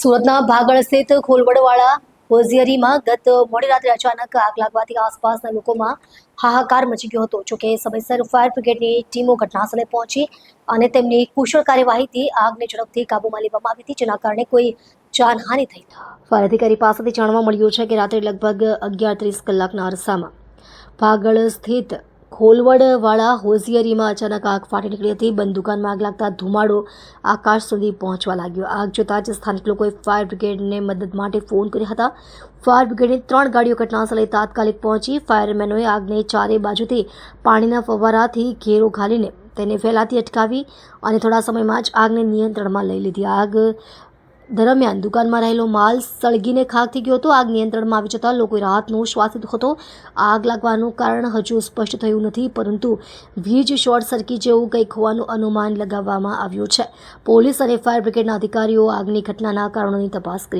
સુરતના ભાગળ સ્થિત ખોલવડવાળા હોઝિયરીમાં ગત મોડી રાત્રે અચાનક આગ લાગવાથી આસપાસના લોકોમાં હાહાકાર મચી ગયો હતો. જોકે સમયસર ફાયર બ્રિગેડની ટીમો ઘટનાસ્થળે પહોંચી અને તેમની કુશળ કાર્યવાહીથી આગને ઝડપથી કાબૂમાં લેવામાં આવી હતી, જેના કારણે કોઈ જાનહાનિ થઈ. ફાયર અધિકારી પાસેથી જાણવા મળ્યું છે કે રાત્રે લગભગ અગિયાર ત્રીસ કલાકના અરસામાં ભાગળ સ્થિત ખોલવડવાળા હોઝિયરીમાં અચાનક આગ ફાટી નીકળી હતી. બંધ દુકાનમાં આગ લાગતા ધુમાડો આકાશ સુધી પહોંચવા લાગ્યો. આગ જોતાં જ સ્થાનિક લોકોએ ફાયર બ્રિગેડને મદદ માટે ફોન કર્યા હતા. ફાયર બ્રિગેડની ત્રણ ગાડીઓ ઘટનાસ્થળે તાત્કાલિક પહોંચી ફાયરમેનોએ આગને ચારે બાજુથી પાણીના ફવારાથી ઘેરો ઘાલીને તેને ફેલાતી અટકાવી અને થોડા સમયમાં જ આગને નિયંત્રણમાં લઈ લીધી. આગ દરમિયાન દુકાનમાં રહેલો માલ સળગીને ખાક થઈ ગયો હતો. આગ નિયંત્રણમાં આવી જતાં લોકોએ રાહતનો શ્વાસ લીધો હતો. આગ લાગવાનું કારણ હજુ સ્પષ્ટ થયું નથી, પરંતુ વીજ શોર્ટ સર્કિટ જેવું કંઈક હોવાનું અનુમાન લગાવવામાં આવ્યું છે. પોલીસ અને ફાયર બ્રિગેડના અધિકારીઓ આગની ઘટનાના કારણોની તપાસ કરી